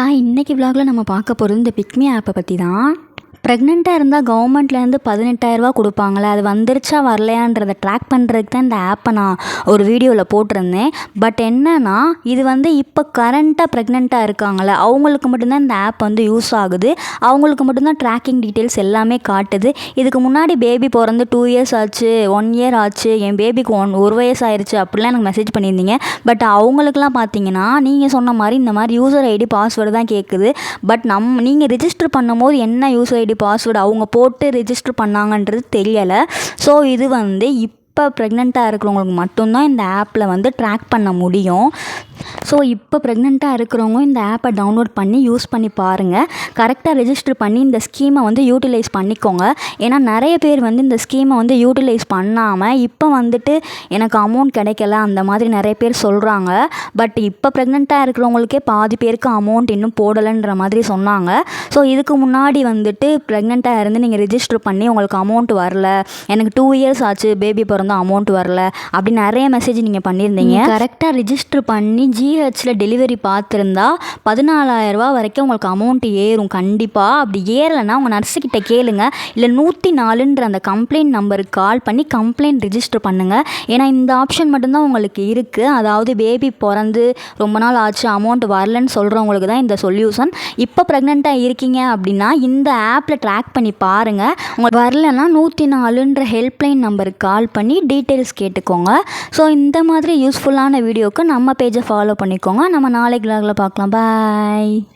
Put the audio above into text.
Hi இன்றைக்கி விலாகில் நம்ம பார்க்க போகிறது இந்த பிக்மி ஆப்பை பற்றி தான் ப்ரெக்னெண்ட்டாக இருந்தால் கவர்மெண்ட்லேருந்து பதினெட்டாயிரரூபா கொடுப்பாங்களே அது வந்துருச்சா வரலையான்றதை ட்ராக் பண்ணுறதுக்கு தான் இந்த ஆப்பை நான் ஒரு வீடியோவில் போட்டிருந்தேன். பட் என்னன்னா இது வந்து இப்போ கரண்ட்டாக ப்ரெக்னெண்ட்டாக இருக்காங்களே அவங்களுக்கு மட்டும்தான் இந்த ஆப் வந்து யூஸ் ஆகுது. அவங்களுக்கு மட்டும்தான் ட்ராக்கிங் டீட்டெயில்ஸ் எல்லாமே காட்டுது. இதுக்கு முன்னாடி பேபி பிறந்து டூ இயர்ஸ் ஆச்சு ஒன் இயர் ஆச்சு என் பேபிக்கு ஒன் ஒரு வயசு ஆயிடுச்சு அப்படிலாம் எனக்கு மெசேஜ் பண்ணியிருந்தீங்க. பட் அவங்களுக்குலாம் பார்த்தீங்கன்னா நீங்கள் சொன்ன மாதிரி இந்த மாதிரி யூசர் ஐடி பாஸ்வேர்டு தான் கேட்குது பட் நம் நீங்கள் ரிஜிஸ்டர் பண்ணும்போது என்ன யூசர் ஐடி பாஸ்வேர்டு அவங்க போட்டு ரிஜிஸ்டர் பண்ணாங்கன்றது தெரியலை. ஸோ இது வந்து இப்போ ப்ரெக்னெண்ட்டாக இருக்கிறவங்களுக்கு மட்டும்தான் இந்த ஆப்பில் வந்து ட்ராக் பண்ண முடியும். ஸோ இப்போ ப்ரெக்னெண்ட்டாக இருக்கிறவங்க இந்த ஆப்பை டவுன்லோட் பண்ணி யூஸ் பண்ணி பாருங்கள் கரெக்டாக ரெஜிஸ்டர் பண்ணி இந்த ஸ்கீமை வந்து யூட்டிலைஸ் பண்ணிக்கோங்க. ஏன்னா நிறைய பேர் வந்து இந்த ஸ்கீமை வந்து யூட்டிலைஸ் பண்ணாமல் இப்போ வந்துட்டு எனக்கு அமௌண்ட் கிடைக்கல அந்த மாதிரி நிறைய பேர் சொல்கிறாங்க பட் இப்போ ப்ரெக்னெண்ட்டாக இருக்கிறவங்களுக்கே பாதி பேருக்கு அமௌண்ட் இன்னும் போடலைன்ற மாதிரி சொன்னாங்க. ஸோ இதுக்கு முன்னாடி வந்துட்டு ப்ரெக்னெண்ட்டாக இருந்து நீங்கள் ரிஜிஸ்டர் பண்ணி உங்களுக்கு அமௌண்ட் வரல. எனக்கு டூ இயர்ஸ் ஆச்சு பேபி பிறந்த அமௌண்ட் வரல. அப்படி நிறைய மெசேஜ் நீங்கள் பண்ணியிருந்தீங்க. கரெக்டாக ரிஜிஸ்டர் பண்ணி ஜிஹெச்சில் டெலிவரி பார்த்துருந்தா பதினாலாயிரரூபா வரைக்கும் உங்களுக்கு அமௌண்ட் ஏறும். கண்டிப்பாக அப்படி ஏறலைன்னா உங்கள் நர்ஸுக்கிட்ட கேளுங்க. இல்லை நூற்றி நாலுன்ற அந்த கம்ப்ளைண்ட் நம்பருக்கு கால் பண்ணி கம்ப்ளைண்ட் ரிஜிஸ்டர் பண்ணுங்கள் ஏன்னா இந்த ஆப்ஷன் மட்டும்தான் உங்களுக்கு இருக்குது அதாவது பேபி பிறந்து ரொம்ப நாள் ஆச்சு அமௌண்ட் வரலன்னு சொல்கிறவங்களுக்கு தான் இந்த சொல்யூஷன் இப்போ ப்ரெக்னெண்ட்டாக இருக்கீங்க அப்படின்னா இந்த ஆப்பில் ட்ராக் பண்ணி பாருங்கள் உங்களுக்கு வரலன்னா நூற்றி நாலுன்ற ஹெல்ப்லைன் நம்பருக்கு கால் பண்ணி டீட்டெயில்ஸ் கேட்டுக்கோங்க. ஸோ இந்த மாதிரி யூஸ்ஃபுல்லான வீடியோக்கு நம்ம பேஜை ஃபாலோ பண்ணிக்கோங்க. நம்ம நாளைக்கு vlogல பார்க்கலாம். பாய்